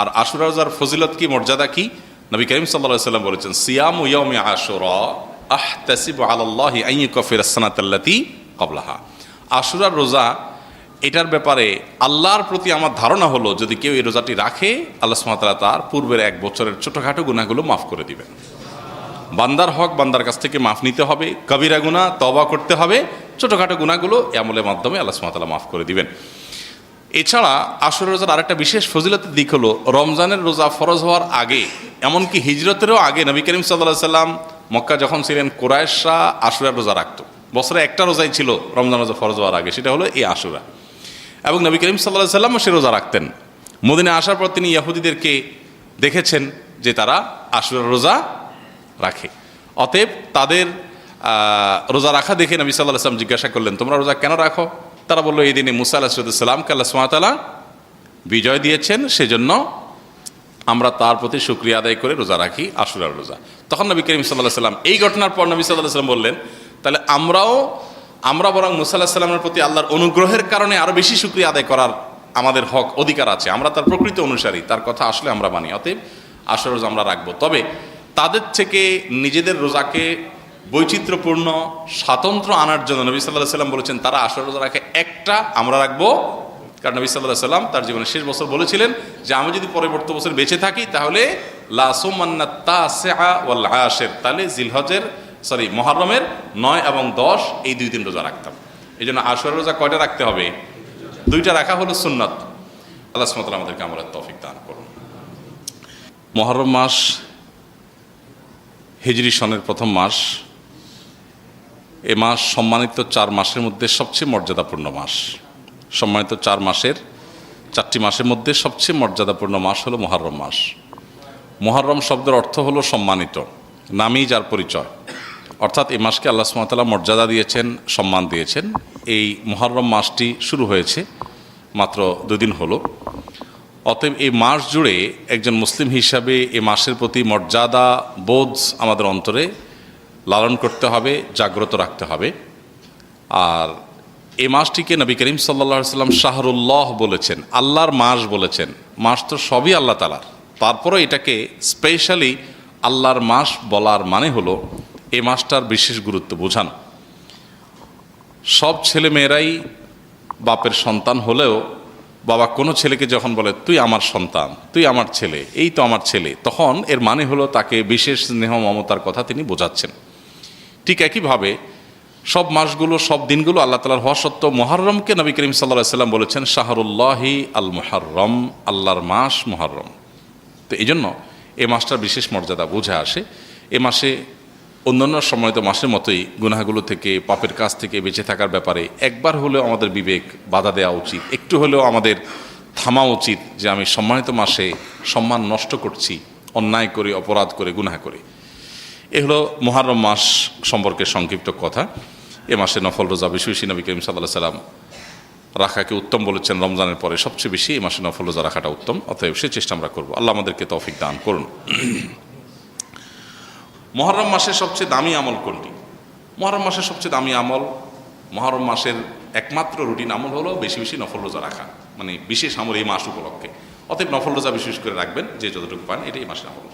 আর আশুরা রোজার ফজিলত কি, মর্যাদা কি? নবী করিম সাল্লাহ সাল্লাম বলেছেন, সিয়াম ইয়ামে আশুরা আহ তাসিব আল্লাহি কফির সানাতাল্লাতি কবলাহা আশুরার রোজা, এটার ব্যাপারে আল্লাহর প্রতি আমার ধারণা হলো, যদি কেউ এই রোজাটি রাখে, আল্লাহ সুমাতালা তার পূর্বের এক বছরের ছোটোখাটো গুণাগুলো মাফ করে দিবেন। বান্দার হক বান্দার কাছ থেকে মাফ নিতে হবে, কবিরা গুণা তবা করতে হবে, ছোটোখাটো গুণাগুলো আমলের মাধ্যমে আল্লাহ সুমাতালা মাফ করে দিবেন। এছাড়া আসর রোজার আরেকটা বিশেষ ফজিলতের দিক হলো, রমজানের রোজা ফরজ হওয়ার আগে, এমনকি হিজরতেরও আগে নবী করিম সাল্লাহ সাল্লাম মক্কা যখন ছিলেন কোরআশা আশুরার রোজা রাখতো। বছরে একটা রোজাই ছিল রমজান রোজা ফরজ হওয়ার আগে, সেটা হলো এই আশুরা এবং নবী করিম সাল্লাহ সাল্লামও সে রোজা রাখতেন। মদিনে আসার পর তিনি ইয়াহুদিদেরকে দেখেছেন যে তারা আশুরার রোজা রাখে। অতএব তাদের রোজা রাখা দেখে নবী সাল্লাহ সাল্লাম জিজ্ঞাসা করলেন, তোমরা রোজা কেন রাখো? তারা বলল, এই দিনে মুসা আলাহিসাল্লামকে আল্লাহ সুমাতালা বিজয় দিয়েছেন সেজন্য আমরা তার প্রতি শুক্রিয়া আদায় করে রোজা রাখি, আশুরার রোজা। তখন নবী করিম সাল্লাহ সাল্লাম এই ঘটনার পর নবী সাল্লাহ সাল্লাম বললেন, তাহলে আমরাও, আমরা বরং মুসা আল্লাহ সাল্লামের প্রতি আল্লাহর অনুগ্রহের কারণে আরও বেশি শুক্রিয়া আদায় করার আমাদের হক, অধিকার আছে। আমরা তার প্রকৃত অনুসারী, তার কথা আসলে আমরা মানি, অতএব আশুর রোজা আমরা রাখব। তবে তাদের থেকে নিজেদের রোজাকে বৈচিত্র্যপূর্ণ স্বাতন্ত্র্য আনার জন্য নবী সাল্লাহ সাল্লাম বলেছেন, তারা আশুর রোজা রাখে, একটা আমরা রাখব। কারণ নবী সাল্লাহ সাল্লাম তার জীবনের শেষ বছর বলেছিলেন যে, আমি যদি পরবর্তী বছর বেঁচে থাকি, তাহলে লাসের তাহলে জিলহজের সরি, মহরমের নয় এবং দশ, এই দুই দিন রোজা রাখতাম। এই জন্য আশুর রোজা কয়টা রাখতে হবে? দুইটা রাখা হলো সুন্নত। আল্লাহ সুমতাল আমাদেরকে আমরা তফিক দান করুন। মহরম মাস হিজরি সনের প্রথম মাস। এ মাস সম্মানিত চার মাসের মধ্যে সবচেয়ে মর্যাদাপূর্ণ মাস। সম্মানিত চার মাসের, চারটি মাসের মধ্যে সবচেয়ে মর্যাদাপূর্ণ মাস হলো মহরম মাস। মহরম শব্দের অর্থ হলো সম্মানিত, নামেই যার পরিচয়। অর্থাৎ এই মাসকে আল্লাহ সুমতাল্লাহ মর্যাদা দিয়েছেন, সম্মান দিয়েছেন। এই মহরম মাসটি শুরু হয়েছে মাত্র দুদিন হলো। অতএব এই মাস জুড়ে একজন মুসলিম হিসাবে এই মাসের প্রতি মর্যাদা বোধ আমাদের অন্তরে লালন করতে হবে, জাগ্রত রাখতে হবে। আর এই মাসটিকে নবী করিম সাল্লা সাল্লাম শাহরুল্লাহ বলেছেন, আল্লাহর মাস বলেছেন। মাস তো সবই আল্লাহ তালার তারপরে এটাকে স্পেশালি আল্লাহর মাস বলার মানে হলো এ মাসটার বিশেষ গুরুত্ব বোঝানো। সব ছেলে মেয়েরাই বাপের সন্তান হলেও বাবা কোনো ছেলেকে যখন বলে, তুই আমার সন্তান, তুই আমার ছেলে, এই তো আমার ছেলে, তখন এর মানে হলো তাকে বিশেষ স্নেহ মমতার কথা তিনি বোঝাচ্ছেন। ঠিক একইভাবে সব মাসগুলো, সব দিনগুলো আল্লাহ তালার হওয়া সত্ত্বেও মহরমকে নবী করিম সাল্লাহ সাল্লাম বলেছেন, শাহরুল্লাহি আল মুহাররম, আল্লাহর মাস মহরম তো এই জন্য এই মাসটার বিশেষ মর্যাদা বুঝে আসে। এ মাসে অন্যান্য সময়ত মাসের মতোই গুনাহগুলো থেকে, পাপের কাছ থেকে বেঁচে থাকার ব্যাপারে একবার হলেও আমাদের বিবেক বাধা দেওয়া উচিত। একটু হলেও আমাদের থামা উচিত যে আমি সম্মানিত মাসে সম্মান নষ্ট করছি, অন্যায় করে, অপরাধ করে, গুনাহ করে। এ হলো মহারম মাস সম্পর্কে সংক্ষিপ্ত কথা। এ মাসে নফল রোজা বেশি বেশি নবী করিম সাল্লাহ সাল্লাম রাখাকে উত্তম বলেছেন। রমজানের পরে সবচেয়ে বেশি এই মাসে নফল রোজা রাখাটা উত্তম, অতএব সে চেষ্টা আমরা করব। আল্লাহ আমাদেরকে তৌফিক দান করুন। মহরম মাসের সবচেয়ে দামি আমল কোনটি? মহরম মাসের সবচেয়ে দামি আমল, মহরম মাসের একমাত্র রুটিন আমল হলো বেশি বেশি নফল রোজা রাখা মানে বিশেষ আমল এই মাস উপলক্ষে। অতএব নফল রোজা বিশেষ করে রাখবেন যে যতটুকু পান, এটাই মাসের আমল।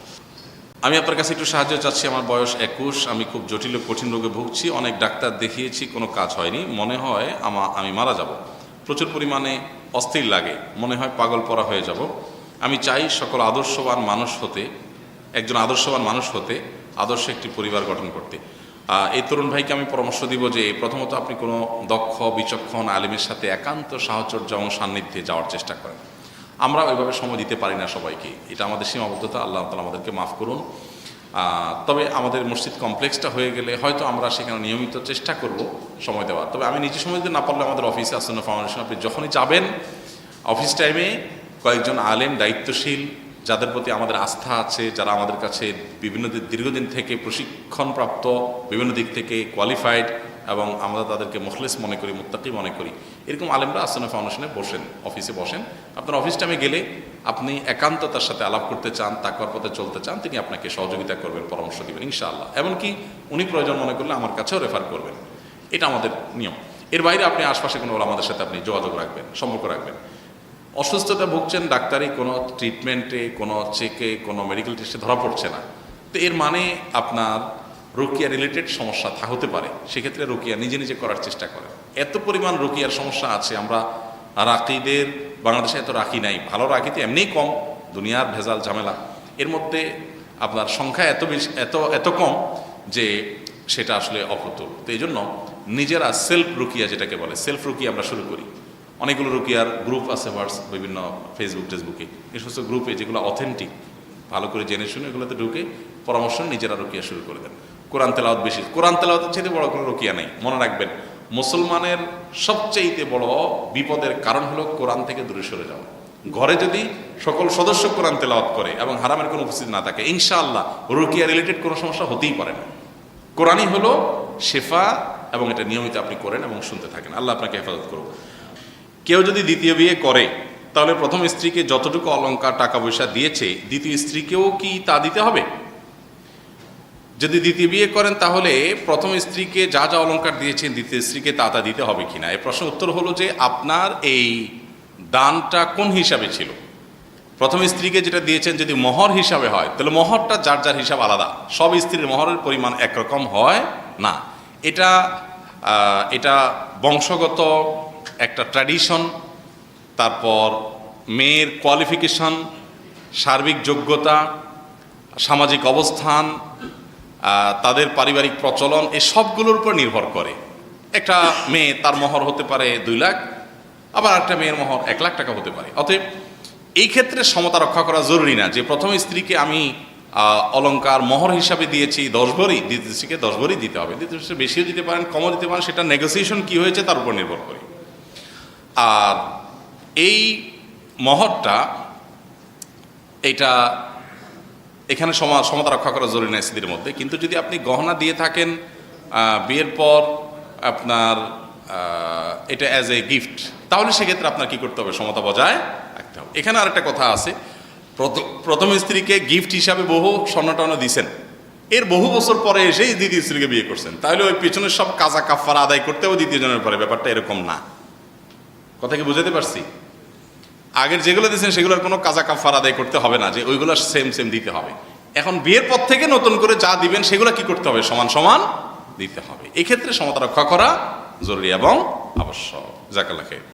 আমি আপনার কাছে একটু সাহায্য চাচ্ছি, আমার বয়স একুশ, আমি খুব জটিল কঠিন রোগে ভুগছি, অনেক ডাক্তার দেখিয়েছি, কোনো কাজ হয়নি। মনে হয় আমা আমি মারা যাব। প্রচুর পরিমাণে অস্থির লাগে, মনে হয় পাগল পরা হয়ে যাব। আমি চাই সকল আদর্শবান মানুষ হতে, একজন আদর্শবান মানুষ হতে আদর্শ একটি পরিবার গঠন করতে। এই তরুণ ভাইকে আমি পরামর্শ দিব যে প্রথমত আপনি কোনো দক্ষ, বিচক্ষণ আলিমের সাথে একান্ত সাহচর্য এবং সান্নিধ্যে যাওয়ার চেষ্টা করেন। আমরা ওইভাবে সময় দিতে পারি না সবাইকে। এটা আমাদের সীমাবদ্ধতা, আল্লাহ তালা আমাদেরকে মাফ করুন। তবে আমাদের মসজিদ কমপ্লেক্সটা হয়ে গেলে হয়তো আমরা সেখানে নিয়মিত চেষ্টা করব সময় দেওয়ার। তবে আমি নিজে সময় দিতে না পারলে আমাদের অফিসে আসন্ন ফাউন্ডেশন আপনি যখনই যাবেন অফিস টাইমে কয়েকজন আলেম দায়িত্বশীল, যাদের প্রতি আমাদের আস্থা আছে, যারা আমাদের কাছে বিভিন্ন দীর্ঘদিন থেকে প্রশিক্ষণপ্রাপ্ত, বিভিন্ন দিক থেকে কোয়ালিফাইড এবং আমরা তাদেরকে মুখলেস মনে করি, মুত্তাকি মনে করি। এরকম আলেমরা আসন্ন ফাউন্ডেশনে বসেন, অফিসে বসেন। আপনার অফিস টাইমে গেলে আপনি একান্ত তার সাথে আলাপ করতে চান, তাকওয়ার পথে চলতে চান, তিনি আপনাকে সহযোগিতা করবেন, পরামর্শ দিবেন, ইনশাআল্লাহ। এমনকি উনি প্রয়োজন মনে করলে আমার কাছেও রেফার করবেন। এটা আমাদের নিয়ম। এর বাইরে আপনি আশপাশে কোনো আমাদের সাথে আপনি যোগাযোগ রাখবেন, সম্পর্ক রাখবেন। অসুস্থতা ভুগছেন ডাক্তারি, কোনো ট্রিটমেন্টে কোনো চেকে কোনো মেডিকেল টেস্টে ধরা পড়ছে না। তো এর মানে আপনার রোকিয়া রিলেটেড সমস্যা থা হতে পারে। সেক্ষেত্রে রোকিয়া নিজে নিজে করার চেষ্টা করে। এত পরিমাণ রোকিয়ার সমস্যা আছে, আমরা রাকিদের, বাংলাদেশে এত রাখি নাই। ভালো রাখিতে এমনিই কম, দুনিয়ার ভেজাল ঝামেলা। এর মধ্যে আপনার সংখ্যা এত বেশি এত এত কম যে সেটা আসলে অপ্রতুল। তো এই জন্য নিজেরা সেলফ রুকিয়া যেটাকে বলে সেলফ রুকিয়া আমরা শুরু করি। অনেকগুলো রুকিয়ার গ্রুপ আছে হোয়াটস বিভিন্ন ফেসবুক টেসবুকে এই সমস্ত গ্রুপে যেগুলো অথেন্টিক ভালো করে জেনে শুনে এগুলোতে ঢুকে পরামর্শ নিজেরা রুকিয়া শুরু করে দেন। কোরআন তেলাওয়াত বেশি। কোরআন তেলাওয়াতের চাইতে বড় কোনো রুকিয়া নেই, মনে রাখবেন। মুসলমানের সবচাইতে বড় বিপদের কারণ হলো কোরআন থেকে দূরে সরে যাওয়া। ঘরে যদি সকল সদস্য কোরআন তেলাওয়াত করে এবং হারামের কোনো উপস্থিতি না থাকে, ইনশাআল্লাহ রুকিয়া রিলেটেড কোনো সমস্যা হতেই পারে না। কোরআনই হলো শেফা এবং এটা নিয়মিত আপনি করেন এবং শুনতে থাকেন। আল্লাহ আপনাকে হেফাজত করুন কেউ যদি দ্বিতীয় বিয়ে করে, তাহলে প্রথম স্ত্রীকে যতটুকু অলংকার, টাকা পয়সা দিয়েছে, দ্বিতীয় স্ত্রীকেও কি তা দিতে হবে? যদি দ্বিতীয় বিয়ে করেন, তাহলে প্রথম স্ত্রীকে যা যা অলঙ্কার দিয়েছেন, দ্বিতীয় স্ত্রীকে তা তা দিতে হবে কিনা? এই প্রশ্ন উত্তর হলো যে, আপনার এই দানটা কোন হিসাবে ছিল? প্রথম স্ত্রীকে যেটা দিয়েছেন, যদি মহর হিসাবে হয়, তাহলে মহরটা যার যার হিসাব আলাদা। সব স্ত্রীর মহরের পরিমাণ একরকম হয় না। এটা এটা বংশগত একটা ট্র্যাডিশন তারপর মেয়ের কোয়ালিফিকেশন সার্বিক যোগ্যতা, সামাজিক অবস্থান তাদের পারিবারিক প্রচলন এই সবগুলোর উপর নির্ভর করে। একটা মেয়ে তার মহর হতে পারে দুই লাখ আবার একটা মেয়ের মহর এক লাখ টাকা হতে পারে। অতএব এই ক্ষেত্রে সমতা রক্ষা করা জরুরি না যে প্রথম স্ত্রীকে আমি আহ, অলংকার মহর হিসাবে দিয়েছি দশ ভরি দ্বিতীয় স্ত্রীকে দশ ভরি দিতে হবে। দ্বিতীয় স্ত্রী বেশিও দিতে পারেন কমও দিতে পারেন সেটা নেগোসিয়েশন কি হয়েছে তার উপর নির্ভর করে। আর এই মহরটা এটা এখানে সমা, সমতা রক্ষা করা জরুরি না স্ত্রীর মধ্যে। কিন্তু যদি আপনি গহনা দিয়ে থাকেন বিয়ের পর আপনার এটা অ্যাজ এ গিফট তাহলে সেক্ষেত্রে আপনার কি করতে হবে? সমতা বজায় রাখতে হবে। এখানে আরেকটা কথা আছে। প্রথ- প্রথম স্ত্রীকে গিফট হিসাবে বহু স্বর্ণ টর্ণ দিছেন। এর বহু বছর পরে এসেই দ্বিতীয় স্ত্রীকে বিয়ে করছেন। তাহলে ওই পেছনের সব কাজা কাফারা আদায় করতেও দ্বিতীয় জনের পরে। ব্যাপারটা এরকম না। কথা কি বুঝাতে পারছি? আগের যেগুলো দিয়েছেন, সেগুলোর কোনো কাজা কাফার আদায় করতে হবে না, যে ওইগুলো সেম সেম দিতে হবে। এখন বিয়ের পর থেকে নতুন করে যা দিবেন, সেগুলো কি করতে হবে? সমান সমান দিতে হবে। এক্ষেত্রে সমতা রক্ষা করা জরুরি এবং আবশ্যক। জাকালাখে